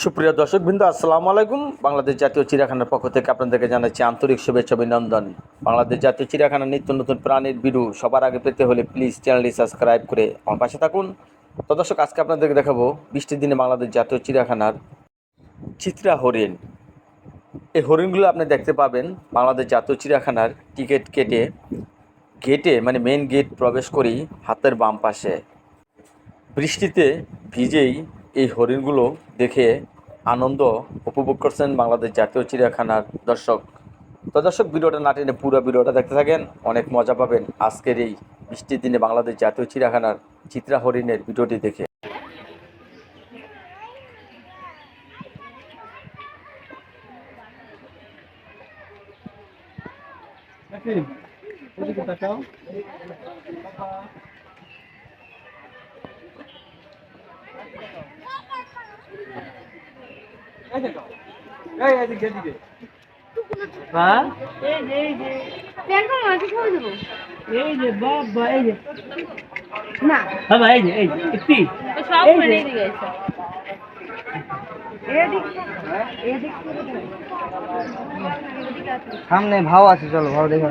সুপ্রিয় দর্শকবৃন্দ, আসসালামু আলাইকুম। বাংলাদেশ জাতীয় চিড়িয়াখানার পক্ষ থেকে আপনাদেরকে জানাচ্ছি আন্তরিক শুভেচ্ছা, অভিনন্দন। বাংলাদেশ জাতীয় চিড়িয়াখানার নিত্য নতুন প্রাণীর বিরু সবার আগে পেতে হলে প্লিজ চ্যানেলটি সাবস্ক্রাইব করে আমার পাশে থাকুন। তো দর্শক, আজকে আপনাদেরকে দেখাবো বৃষ্টির দিনে বাংলাদেশ জাতীয় চিড়িয়াখানার চিত্রা হরিণ। এই হরিণগুলো আপনি দেখতে পাবেন বাংলাদেশ জাতীয় চিড়িয়াখানার টিকিট কেটে গেটে মানে মেন গেট প্রবেশ করি হাতের বাম পাশে। বৃষ্টিতে ভিজেই এই হরিণগুলো দেখে আনন্দ উপভোগ করছেন বাংলাদেশ জাতীয় চিড়িয়াখানার দর্শক। তো দর্শক, ভিডিওটা না টেনে পুরো ভিডিওটা দেখতে থাকেন। অনেক মজা পাবেন আজকের এই বৃষ্টির দিনে বাংলাদেশ জাতীয় চিড়িয়াখানার চিত্রা হরিণের ভিডিওটি দেখে। ওদিকে তাকাও এই দেখো এই এদিকে এদিকে হ্যাঁ দেখো মাকে খাওয়া দেবো এই যে বাবা এই যে না বাবা এই যে এই যে একটি সব এই যে। ফেলে দিয়ে গেছে সামনে ভাও আছে চলো ভাও দেখো।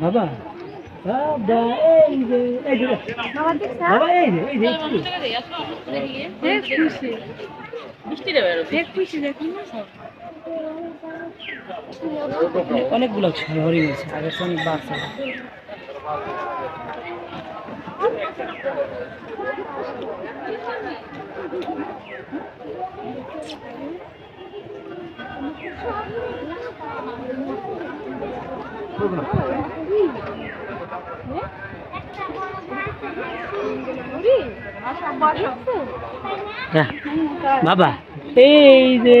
বাবা বাবা এই যে এই যে বাবা এই যে এই যে খুশি। মিষ্টি দেবে দেখ খুশি। দেখুন অনেকগুলো হরিণ আছে আগে তো অনেক বাস বাবা এই যে।